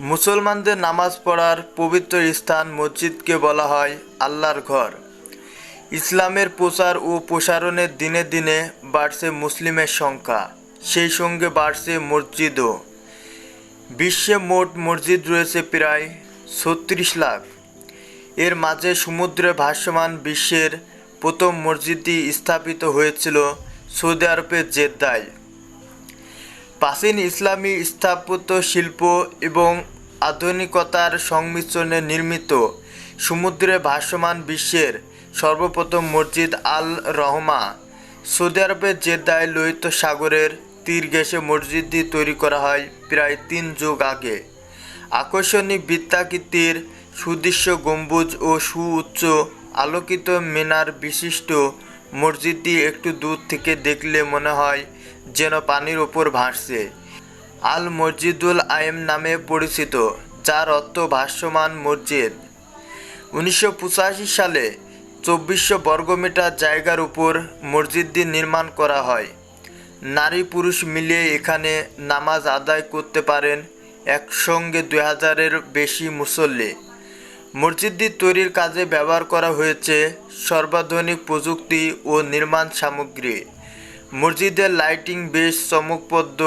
মুসলমানদের নামাজ পড়ার পবিত্র স্থান মসজিদকে বলা হয় আল্লাহর ঘর। ইসলামের প্রচার ও প্রসারণের দিনে দিনে বাড়ছে মুসলিমের সংখ্যা, সেই সঙ্গে বাড়ছে মসজিদও। বিশ্বে মোট মসজিদ রয়েছে প্রায় ছত্রিশ লাখ। এর মাঝে সমুদ্রে ভাসমান বিশ্বের প্রথম মসজিদটি স্থাপিত হয়েছিল সৌদি আরবের জেদ্দায়। প্রাচীন ইসলামী স্থাপত্য শিল্প এবং আধুনিকতার সংমিশ্রণে নির্মিত সমুদ্রে ভাসমান বিশ্বের সর্বপ্রথম মসজিদ আল রহমা সৌদি আরবের জেদ্দায় লোহিত সাগরের তীর ঘেঁষে মসজিদটি তৈরি করা হয় প্রায় তিন যুগ আগে। আকর্ষণীয় বৃত্তাকৃতির সুদৃশ্য গম্বুজ ও সুউচ্চ আলোকিত মিনার বিশিষ্ট মসজিদটি একটু দূর থেকে দেখলে মনে হয় যেন পানির উপর ভাসছে। আল মসজিদুল আয়েম নামে পরিচিত, যার অর্থ ভাসমান মসজিদ। উনিশশো পঁচাশি সালে চব্বিশশো বর্গমিটার জায়গার উপর মসজিদটি নির্মাণ করা হয়। নারী পুরুষ মিলিয়ে এখানে নামাজ আদায় করতে পারেন একসঙ্গে দুই হাজারের বেশি মুসল্লি। মসজিদটি তৈরির কাজে ব্যবহার করা হয়েছে সর্বাধুনিক প্রযুক্তি ও নির্মাণ সামগ্রী। মসজিদের লাইটিং বেশ চমকপ্রদ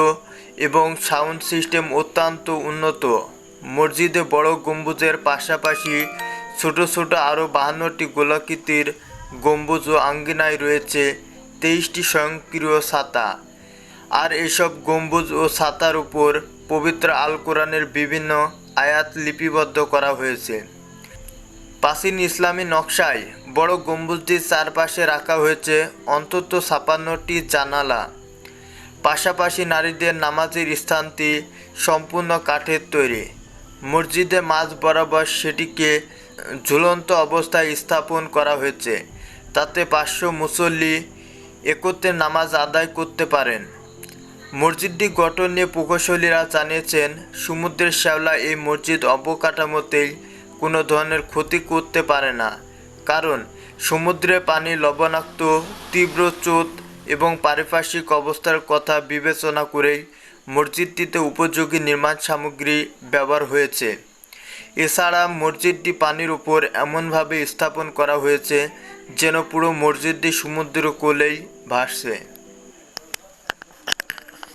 এবং সাউন্ড সিস্টেম অত্যন্ত উন্নত। মসজিদে বড় গম্বুজের পাশাপাশি ছোট ছোট আরও বাহান্নটি গোলাকৃতির গম্বুজ ও আঙ্গিনায় রয়েছে তেইশটি স্বয়ংক্রিয় ছাতা। আর এসব গম্বুজ ও ছাতার উপর পবিত্র আল কোরআনের বিভিন্ন আয়াত লিপিবদ্ধ করা হয়েছে। প্রাচীন ইসলামী নকশায় বড় গম্বুজটির চারপাশে রাখা হয়েছে, অন্তত ছাপান্নটি জানালা। পাশাপাশি নারীদের নামাজের স্থানটি সম্পূর্ণ কাঠের তৈরি। মসজিদে মাঝ বরাবর সেটিকে ঝুলন্ত অবস্থায় স্থাপন করা হয়েছে, তাতে পাঁচশো মুসল্লি একত্রে নামাজ আদায় করতে পারেন। মসজিদটি গঠন নিয়ে প্রকৌশলীরা জানিয়েছেন, সমুদ্রের শ্যাওলা এই মসজিদ অবকাঠামোতেই কোনো ধরনের ক্ষতি করতে পারে না। কারণ সমুদ্রে পানি লবণাক্ত, তীব্র চোত এবং পারিপার্শ্বিক অবস্থার কথা বিবেচনা করেই মসজিদটিতে উপযোগী নির্মাণ সামগ্রী ব্যবহার হয়েছে। এছাড়া মসজিদটি পানির উপর এমনভাবে স্থাপন করা হয়েছে যেন পুরো মসজিদটি সমুদ্র কোলেই ভাসছে।